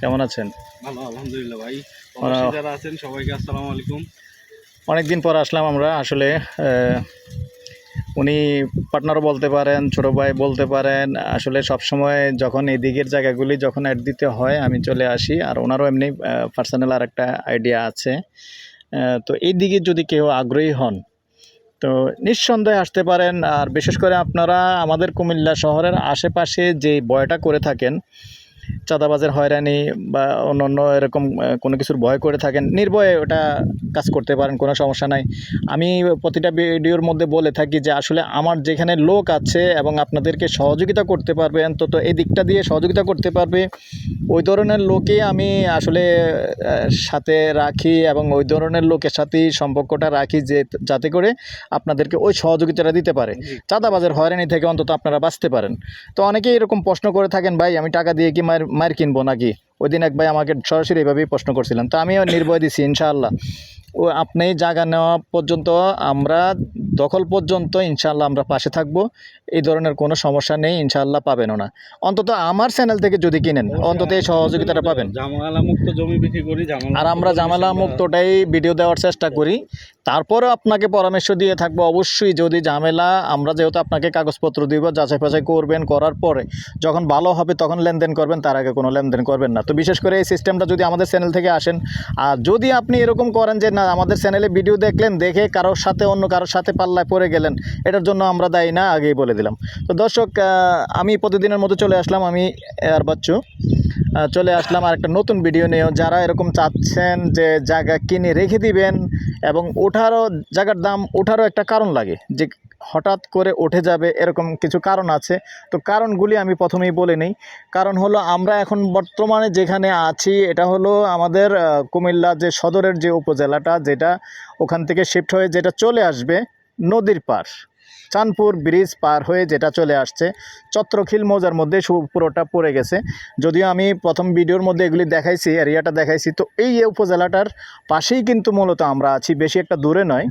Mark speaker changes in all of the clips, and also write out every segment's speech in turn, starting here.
Speaker 1: কেমন আছেন?
Speaker 2: ভালো আলহামদুলিল্লাহ ভাই। যারা আছেন সবাইকে আসসালামু আলাইকুম।
Speaker 1: অনেক দিন পর আসলাম আমরা আসলে উনি পার্টনারও বলতে পারেন ছোট ভাই বলতে পারেন আসলে সব সময় যখন এই দিকের জায়গাগুলি যখন অ্যাড দিতে হয় আমি চলে আসি আর ওনারও এমনি পার্সোনাল আর একটা আইডিয়া আছে। তো এই দিকে যদি কেউ আগ্রহী হন তো নিঃসন্দেহে আসতে পারেন আর বিশেষ করে আপনারা আমাদের কুমিল্লা শহরের আশেপাশে যে বয়টা করে থাকেন চাঁদাবাজের হয়রানি বা অন্য অন্য এরকম কোনো কিছুর ভয় করে থাকেন নির্ভয়ে ওটা কাজ করতে পারেন কোনো সমস্যা নাই। আমি প্রতিটা ভিডিওর মধ্যে বলে থাকি যে আসলে আমার যেখানে লোক আছে এবং আপনাদেরকে সহযোগিতা করতে পারবে অন্তত এই দিকটা দিয়ে সহযোগিতা করতে পারবে ওই ধরনের লোকে আমি আসলে সাথে রাখি এবং ওই ধরনের লোকের সাথেই সম্পর্কটা রাখি যে যাতে করে আপনাদেরকে ওই সহযোগিতাটা দিতে পারে। চাঁদাবাজের হয়রানি থেকে অন্তত আপনারা বাঁচতে পারেন। তো অনেকেই এরকম প্রশ্ন করে থাকেন ভাই আমি টাকা দিয়ে কি মায়ের মায়ের মায়ের কিনবো নাকি? ওই দিন এক ভাই আমাকে সরাসরি এভাবেই প্রশ্ন করছিলেন। তো আমিও নির্ভয় দিছি, ইনশাআল্লাহ। ও আপনি জায়গা নেওয়া পর্যন্ত আমরা দখল পর্যন্ত ইনশাল্লাহ আমরা পাশে থাকব। এই ধরনের কোনো সমস্যা নেই ইনশাল্লাহ পাবেনও না। অন্তত আমার চ্যানেল থেকে যদি কিনেন অন্তত এই সহযোগিতাটা পাবেন।
Speaker 2: জামালা মুক্ত জমি বিক্রি করি
Speaker 1: আর আমরা জামালা মুক্তটাই ভিডিও দেওয়ার চেষ্টা করি। তারপরে আপনাকে পরামর্শ দিয়ে থাকব অবশ্যই যদি ঝামেলা আমরা যেহেতু আপনাকে কাগজপত্র দিব যাচাই বাছাই করবেন করার পরে যখন ভালো হবে তখন লেনদেন করবেন তার আগে কোনো লেনদেন করবেন না। তো বিশেষ করে এই সিস্টেমটা যদি আমাদের চ্যানেল থেকে আসেন আর যদি আপনি এরকম করেন যে না আমাদের চ্যানেলে ভিডিও দেখলেন দেখে কারোর সাথে অন্য কারোর সাথে পাল্লায় পড়ে গেলেন। এটার জন্য আমরা দায়ী না, আগেই বলে দিলাম। তো দর্শক আমি প্রতিদিনের মতো চলে আসলাম, আমি আর বাচ্চু। চলে আসলাম আর একটা নতুন ভিডিও নিয়েও যারা এরকম চাচ্ছেন যে জায়গা কিনে রেখে দিবেন এবং ওঠারও, জায়গার দাম ওঠারও একটা কারণ লাগে, যে হঠাৎ করে উঠে যাবে, এরকম কিছু কারণ আছে। তো কারণগুলি আমি প্রথমেই বলে নিই। কারণ হলো, আমরা এখন বর্তমানে যেখানে আছি, এটা হলো আমাদের কুমিল্লা যে সদরের যে উপজেলাটা, যেটা ওখান থেকে শিফট হয়ে যেটা চলে আসবে নদীর পার চাঁদপুর ব্রিজ পার হয়ে যেটা চলে আসছে, চত্রখিল মৌজার মধ্যে পুরোটা পড়ে গেছে। যদিও আমি প্রথম ভিডিওর মধ্যে এগুলি দেখাইছি, এরিয়াটা দেখাইছি, তো এই উপজেলাটার পাশেই কিন্তু মূলত আমরা আছি, বেশি একটা দূরে নয়।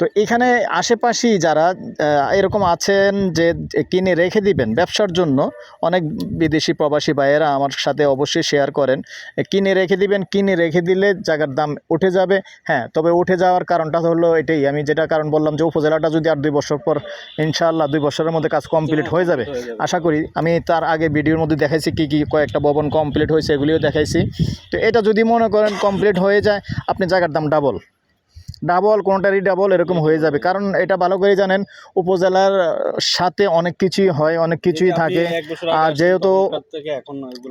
Speaker 1: তো এখানে আশেপাশেই যারা এরকম আছেন যে কিনে রেখে দিবেন ব্যবসার জন্য, অনেক বিদেশি প্রবাসী ভাইয়েরা আমার সাথে অবশ্যই শেয়ার করেন, কিনে রেখে দিবেন, কিনে রেখে দিলে জায়গার দাম উঠে যাবে। হ্যাঁ তবে উঠে যাওয়ার কারণটা হলো এটাই, আমি যেটা কারণ বললাম যে উপজেলাটা যদি আর দুই বছর পর ইনশাআল্লাহ দুই বছরের মধ্যে কাজ কমপ্লিট হয়ে যাবে। আশা করি আমি তার আগে ভিডিওর মধ্যে দেখাইছি কি কি কয়েকটা ভবন কমপ্লিট হয়েছে এগুলিও দেখাইছি। তো এটা যদি মনে করেন কমপ্লিট হয়ে যায় আপনি জায়গার দাম ডাবল ডাবল কোনোটারই ডাবল এরকম হয়ে যাবে। কারণ এটা ভালো করে জানেন উপজেলার সাথে অনেক কিছুই হয় অনেক কিছুই থাকে। আর যেহেতু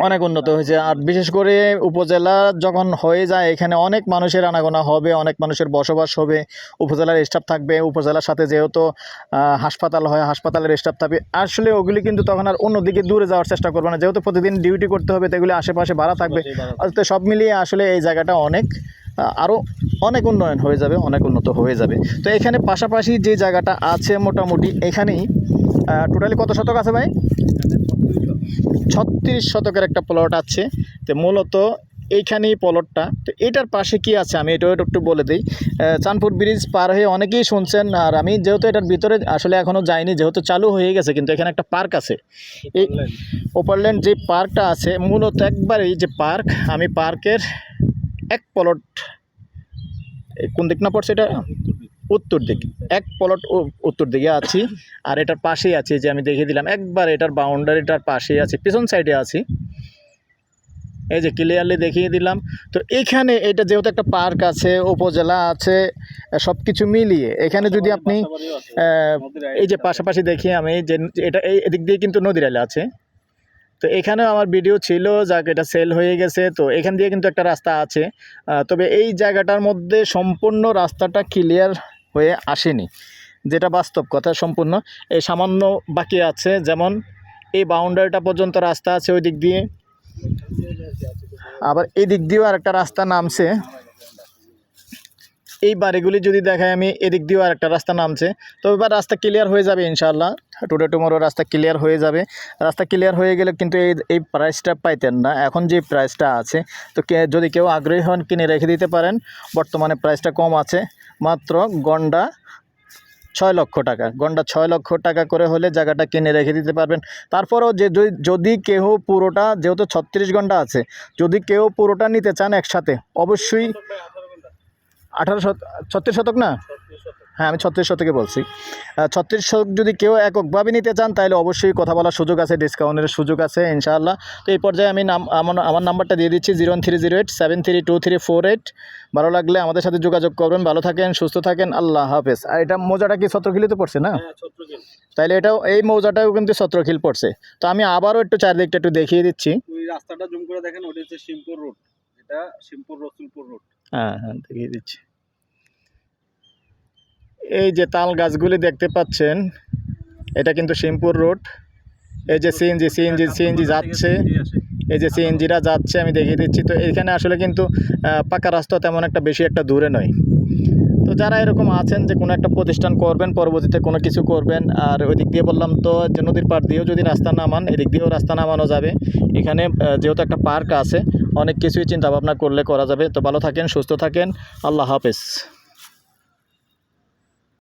Speaker 1: অনেক উন্নত হয়েছে। আর বিশেষ করে উপজেলা যখন হয়ে যায় এখানে অনেক মানুষের আনাগোনা হবে অনেক মানুষের বসবাস হবে। উপজেলার স্টাফ থাকবে উপজেলার সাথে যেহেতু হাসপাতাল হয় হাসপাতালের স্টাফ থাকবে। আসলে ওগুলি কিন্তু তখন আর অন্যদিকে দূরে যাওয়ার চেষ্টা করবে না। যেহেতু প্রতিদিন ডিউটি করতে হবে তো এগুলি আশেপাশে ভাড়া থাকবে। সব মিলিয়ে আসলে এই জায়গাটা অনেক আরও অনেক উন্নয়ন হয়ে যাবে অনেক উন্নত হয়ে যাবে। তো এখানে পাশাপাশি যে জায়গাটা আছে মোটামুটি এখানেই টোটালি কত শতক আছে ভাই? ছত্রিশ শতকের একটা প্লট আছে। তো মূলত এইখানেই পলটটা তো এটার পাশে কি আছে? আমি এটাও একটু বলে দিই। আহ, চাঁদপুর ব্রিজ পার হয়ে অনেকেই শুনছেন আর আমি যেহেতু এটার ভিতরে আসলে এখনও যাইনি যেহেতু চালু হয়ে গেছে কিন্তু এখানে একটা পার্ক আছে। এই ওপারল্যান্ড যে পার্কটা আছে মূলত একবার এই যে পার্ক আমি পার্কের এক প্লট কোন দিক না পড়ছে এটা? উত্তর দিক। এক প্লট উত্তর দিকে আছি আর এটার পাশেই আছে যে আমি দেখিয়ে দিলাম। একবার এটার বাউন্ডারিটার পাশেই আছে পিছন সাইডে আছি। এই যে ক্লিয়ারলি দেখিয়ে দিলাম। তো এখানে এটা যেহেতু একটা পার্ক আছে উপজেলা আছে সব কিছু মিলিয়ে এখানে যদি আপনি এই যে পাশাপাশি দেখি আমি যে এটা এই এদিক দিয়ে কিন্তু নদীর আলে আছে। তো এখানেও আমার ভিডিও ছিল, যাক এটা সেল হয়ে গেছে। তো এখান দিয়ে কিন্তু একটা রাস্তা আছে। তবে এই জায়গাটার মধ্যে সম্পূর্ণ রাস্তাটা ক্লিয়ার হয়ে আসেনি। যেটা বাস্তব কথা, সম্পূর্ণ। এই সামান্য বাকি আছে, যেমন এই বাউন্ডারিটা পর্যন্ত রাস্তা আছে ওই দিক দিয়ে। আবার এই দিক দিয়েও আরেকটা রাস্তা নামছে। এই বাড়িগুলি যদি দেখাই আমি, এদিক দিয়েও আরেকটা রাস্তা নামছে। তো এবার রাস্তা ক্লিয়ার হয়ে যাবে ইনশাআল্লাহ। টুডে টুমোরো রাস্তা ক্লিয়ার হয়ে যাবে। রাস্তা ক্লিয়ার হয়ে গেলে কিন্তু এই এই প্রাইসটা পাইতেন না। এখন যে প্রাইসটা আছে, তো যদি কেউ আগ্রহী হন কিনে রেখে দিতে পারেন। বর্তমানে প্রাইসটা কম আছে। মাত্র গন্ডা ছয় লক্ষ টাকা। গন্ডা ছয় লক্ষ টাকা করে হলে জায়গাটা কিনে রেখে দিতে পারবেন। তারপরও যে যদি কেউ পুরোটা, যেহেতু ছত্রিশ ঘণ্টা আছে, যদি কেউ পুরোটা নিতে চান একসাথে, অবশ্যই আঠারো শত ছত্রিশ শতক না? হ্যাঁ আমি ছত্রিশ শতকে বলছি। ছত্রিশ শতক যদি কেউ এককভাবে নিতে চান তাহলে অবশ্যই কথা বলার সুযোগ আছে ডিসকাউন্টের সুযোগ আছে ইনশাআল্লাহ। তো এই পর্যায়ে আমি নাম আমার নাম্বারটা দিয়ে দিচ্ছি zero three zero eight seven three two three four eight. ভালো লাগলে আমাদের সাথে যোগাযোগ করবেন। ভালো থাকেন সুস্থ থাকেন আল্লাহ হাফেজ। আর এটা মোজাটা কি ছত্রখিলিতে পড়ছে না?
Speaker 2: হ্যাঁ
Speaker 1: তাইলে এটাও এই মৌজাটাও কিন্তু ছত্রখিল পড়ছে। তো আমি আবারও একটু চারদিকটা একটু দেখিয়ে দিচ্ছি।
Speaker 2: রাস্তাটা জুম করে দেখেন ওটা হচ্ছে শিমপুর রোড এটা শিমপুর রসুলপুর রোড।
Speaker 1: হ্যাঁ হ্যাঁ দেখিয়ে দিচ্ছি। এই যে তাল গাছগুলি দেখতে পাচ্ছেন এটা কিন্তু শিমপুর রোড। এই যে সিএনজি সিএনজি সিএনজি যাচ্ছে। এই যে সিএনজিরা যাচ্ছে আমি দেখিয়ে দিচ্ছি। তো এখানে আসলে কিন্তু পাকা রাস্তা তেমন একটা বেশি একটা দূরে নয়। তো যারা এরকম আছেন যে কোনো একটা প্রতিষ্ঠান করবেন পরবর্তীতে কোনো কিছু করবেন আর ওই দিক দিয়ে বললাম তো যে নদীর পাড় দিয়েও যদি রাস্তা নামান এদিক দিয়েও রাস্তা নামানো যাবে। এখানে যেহেতু একটা পার্ক আছে অনেক কিছুই চিন্তা ভাবনা করলে করা যাবে। তো ভালো থাকেন সুস্থ থাকেন। আল্লাহ হাফেজ।